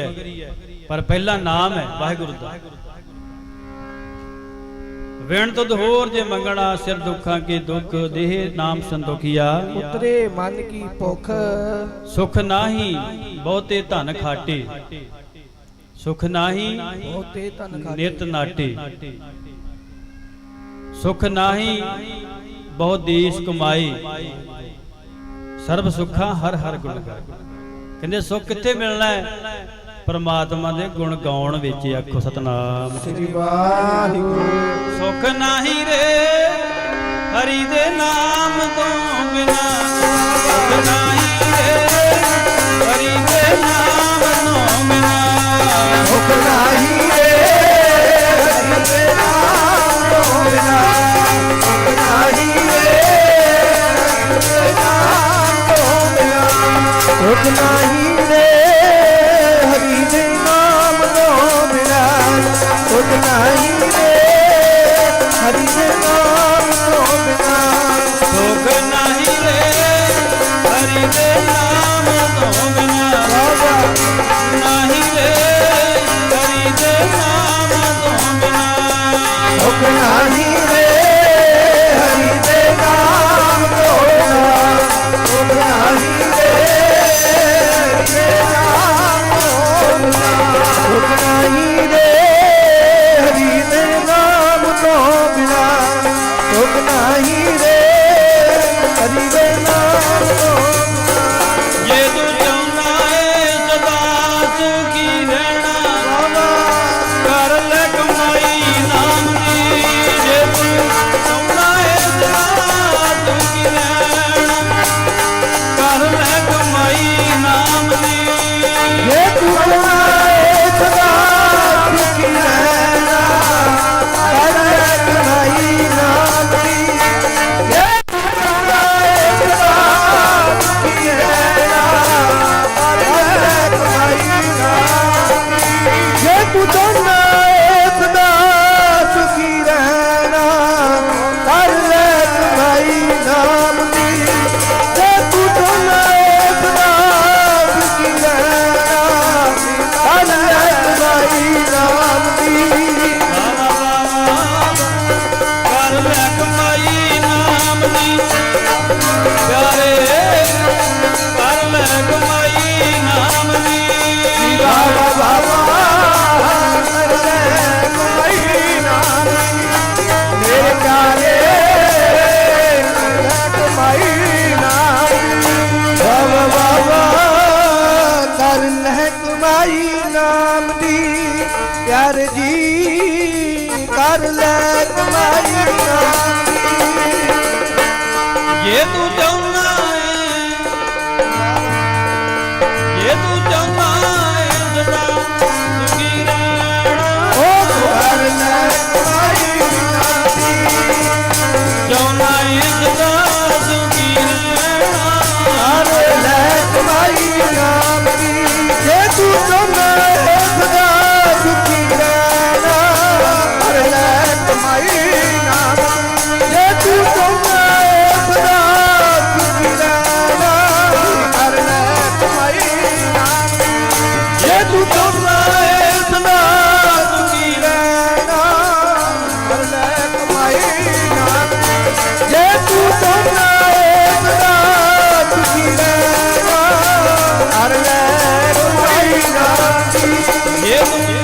ਹੈ। ਪਰ ਪਹਿਲਾ ਨਾਮ ਹੈ ਵਾਹਿਗੁਰੂ ਦਾ। ਵਿਣ ਤੁਧ ਹੋਰ ਜੇ ਮੰਗਣਾ ਸਿਰ ਦੁੱਖਾਂ ਕੀ ਦੁੱਖ ਦੇਹ ਨਾਮ ਸੰਤੋਖੀਆ। ਉਤਰੇ ਮਨ ਕੀ ਭੁਖ। ਸੁਖ ਨਾਹੀ ਬਹੁਤੇ ਧਨ ਖਾਟੇ। ਸੁਖ ਨਾਹੀ ਬਹੁਤੇ ਧਨ ਖਾਟੇ। ਨਿਤ ਨਾਟੇ। ਸੁਖ ਨਾਹੀ ਬਹੁ ਦੇਸ਼ ਕਮਾਏ। ਸਰਬ ਸੁੱਖਾਂ ਹਰ ਹਰ ਗੁਣ ਗਾਏ ਕਹਿੰਦੇ ਸੁੱਖ ਕਿੱਥੇ ਮਿਲਣਾ ਹੈ? ਪਰਮਾਤਮਾ ਦੇ ਗੁਣ ਗਾਉਣ ਵਿੱਚ ਆਖੋ ਸਤਨਾਮ। ਸ੍ਰੀ ਵਾਹਿਗੁਰੂ। ਸੁਖ ਨਾਹੀ ਰੇ ਹਰੀ ਦੇ ਨਾਮ ਤੋਂ ਬਿਨਾ। ਸੁਖ ਨਾਹੀ ਰੇ ਹਰੀ ਦੇ ਨਾਮ ਤੋਂ ਬਿਨਾ। ਭੁਖ ਨਹੀਂ ਰੇ ਹਰਿ ਦੇ ਨਾਮ ਤੋਂ ਬਿਨਾ। ਭੁਖ ਨਹੀਂ ਰੇ ਹਰਿ ਦੇ ਨਾਮ ਤੋਂ ਬਿਨਾ। ਭੁਖ ਨਹੀਂ ਰੇ ਹਰਿ ਦੇ ਨਾਮ ਤੋਂ ਬਿਨਾ ਭੁਖ ਨਹੀਂ ਰੇ ਹਰਿ ਦੇ ਨਾਮ ਤੋਂ ਬਿਨਾ ਸੁਖ ਨਾਹੀ ਰੇ ਹਰੀ ਦੇ ਨਾਮ ਤੋਂ ਬਿਨਾ ਨਾਹੀ ਰੇ ਹਰੀ ਦੇ ਨਾਮ ਤੋਂ ਬਿਨਾ ਭੁਖ ਨਹੀਂ ਕਰ ਲੈ ਕਮਾਈ ਨਾਮ ਦੀ ਪਿਆਰ ਜੀ ਕਰ ਲੈ ਕਮਾਈ ਨਾਮ। ਜੇ ਦੀ ਜੇ